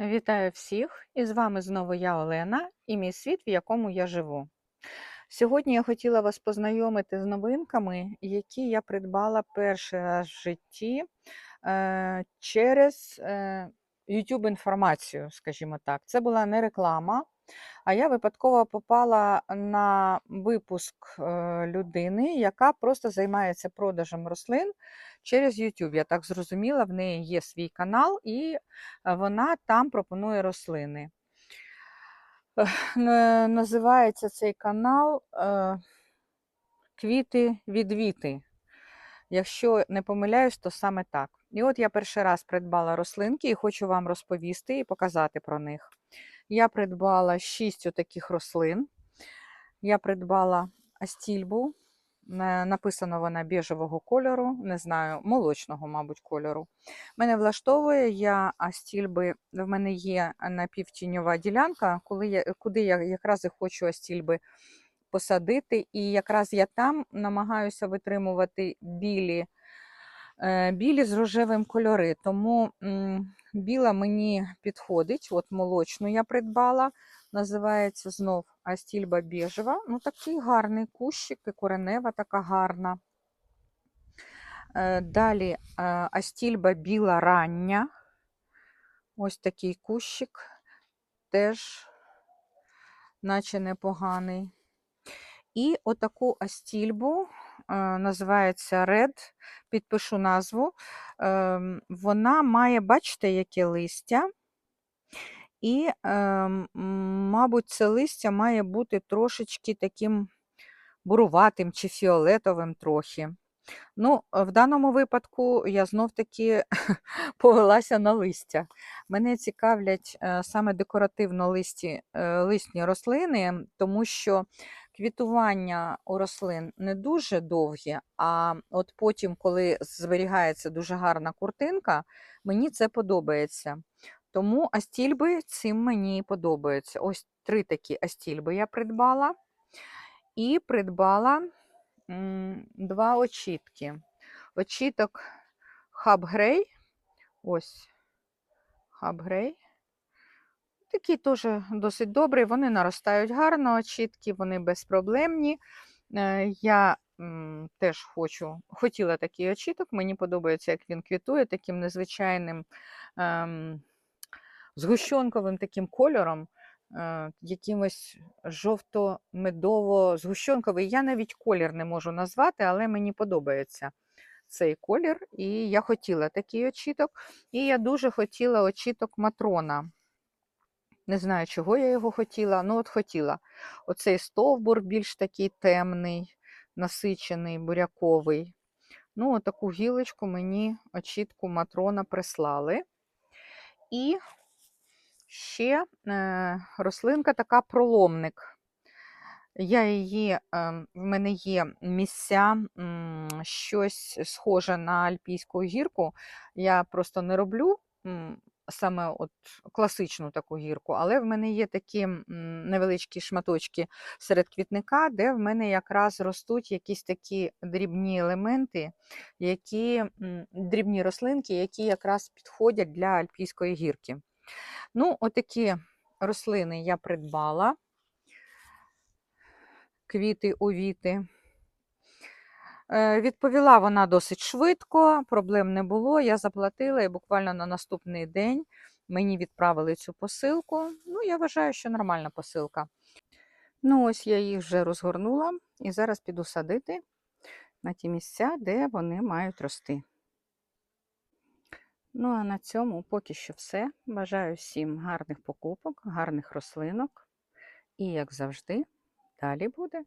Вітаю всіх! І з вами знову я Олена і мій світ, в якому я живу. Сьогодні я хотіла вас познайомити з новинками, які я придбала перший раз в житті е, через е, YouTube інформацію, скажімо так. Це була не реклама, а я випадково попала на випуск е, людини, яка просто займається продажем рослин через YouTube. Я так зрозуміла, в неї є свій канал, і е, вона там пропонує рослини. Називається цей канал е, Квіти від Віти. Якщо не помиляюсь, то саме так. І от я перший раз придбала рослинки і хочу вам розповісти і показати про них. Я придбала 6 таких рослин. Я придбала астільбу. Написано вона біжевого кольору, не знаю, молочного, мабуть, кольору. Мене влаштовує, я астільби, в мене є напівтіньова ділянка, коли я, куди я якраз і хочу астільби посадити. І якраз я там намагаюся витримувати білі, білі з рожевим кольори. Тому біла мені підходить. От молочну я придбала. Називається знов Астільба біжева. Ну, такий гарний кущик, і коренева така гарна. Е, Далі е, Астільба біла рання. Ось такий кущик, теж, наче непоганий. І отаку астільбу е, називається Red, підпишу назву. Ем, Вона має, бачите, яке листя. І, ем, мабуть, це листя має бути трошечки таким буруватим чи фіолетовим трохи. Ну, в даному випадку я знов-таки повелася на листя. Мене цікавлять е, саме декоративно листі, е, листні рослини, тому що квітування у рослин не дуже довгі, а от потім, коли зберігається дуже гарна куртинка, мені це подобається. Тому астільби цим мені подобаються. Ось три такі астільби я придбала. І придбала два очітки. Очіток Хаб Грей. Ось Хаб Грей. Такий теж досить добрий. Вони наростають гарно, очітки, вони безпроблемні. Е, Я теж хочу, хотіла такий очіток. Мені подобається, як він квітує, таким незвичайним ем, згущенковим таким кольором, якимось жовто-медово-згущенковий. Я навіть колір не можу назвати, але мені подобається цей колір. І я хотіла такий очіток. І я дуже хотіла очіток матрона. Не знаю, чого я його хотіла, ну от хотіла. Оцей стовбур більш такий темний, насичений, буряковий. Ну, отаку гілочку мені очітку матрона прислали. І ще е, рослинка така проломник. Я її, е, в мене є місця, щось схоже на альпійську гірку. Я просто не роблю саме от класичну таку гірку, але в мене є такі невеличкі шматочки серед квітника, де в мене якраз ростуть якісь такі дрібні елементи, які, дрібні рослинки, які якраз підходять для альпійської гірки. Ну, отакі рослини я придбала. Квіти увіти. Е, Відповіла вона досить швидко, проблем не було. Я заплатила і буквально на наступний день мені відправили цю посилку. Ну, я вважаю, що нормальна посилка. Ну, ось я їх вже розгорнула і зараз піду садити на ті місця, де вони мають рости. Ну, а на цьому поки що все. Бажаю всім гарних покупок, гарних рослинок. І, як завжди, далі буде.